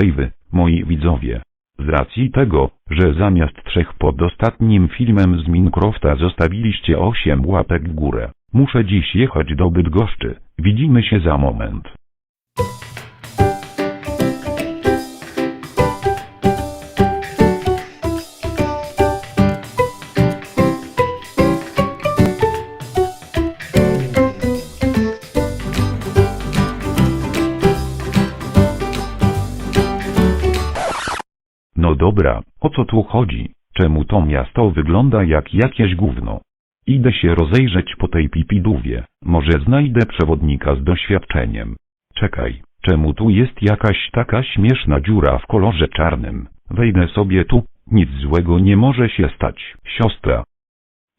Hej wy, moi widzowie. Z racji tego, że zamiast trzech pod ostatnim filmem z Minecrafta zostawiliście 8 łapek w górę, muszę dziś jechać do Bydgoszczy. Widzimy się za moment. No dobra, o co tu chodzi? Czemu to miasto wygląda jak jakieś gówno? Idę się rozejrzeć po tej pipidówie, może znajdę przewodnika z doświadczeniem. Czekaj, czemu tu jest jakaś taka śmieszna dziura w kolorze czarnym? Wejdę sobie tu, nic złego nie może się stać, siostra.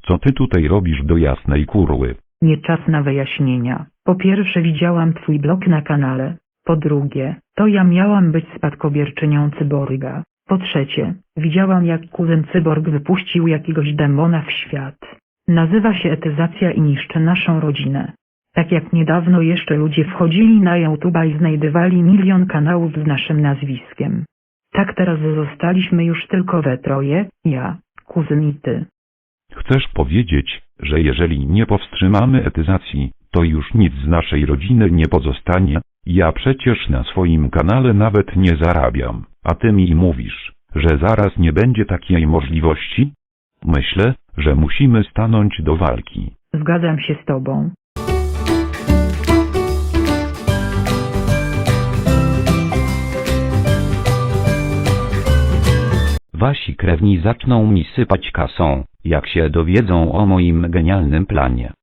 Co ty tutaj robisz do jasnej kurły? Nie czas na wyjaśnienia. Po pierwsze widziałam twój blog na kanale. Po drugie, to ja miałam być spadkobierczynią cyborga. Po trzecie, widziałam jak kuzyn cyborg wypuścił jakiegoś demona w świat. Nazywa się etyzacja i niszczy naszą rodzinę. Tak jak niedawno jeszcze ludzie wchodzili na YouTube'a i znajdywali milion kanałów z naszym nazwiskiem. Tak teraz zostaliśmy już tylko we troje, ja, kuzyn i ty. Chcesz powiedzieć, że jeżeli nie powstrzymamy etyzacji, to już nic z naszej rodziny nie pozostanie? Ja przecież na swoim kanale nawet nie zarabiam, a ty mi mówisz, że zaraz nie będzie takiej możliwości? Myślę, że musimy stanąć do walki. Zgadzam się z tobą. Wasi krewni zaczną mi sypać kasą, jak się dowiedzą o moim genialnym planie.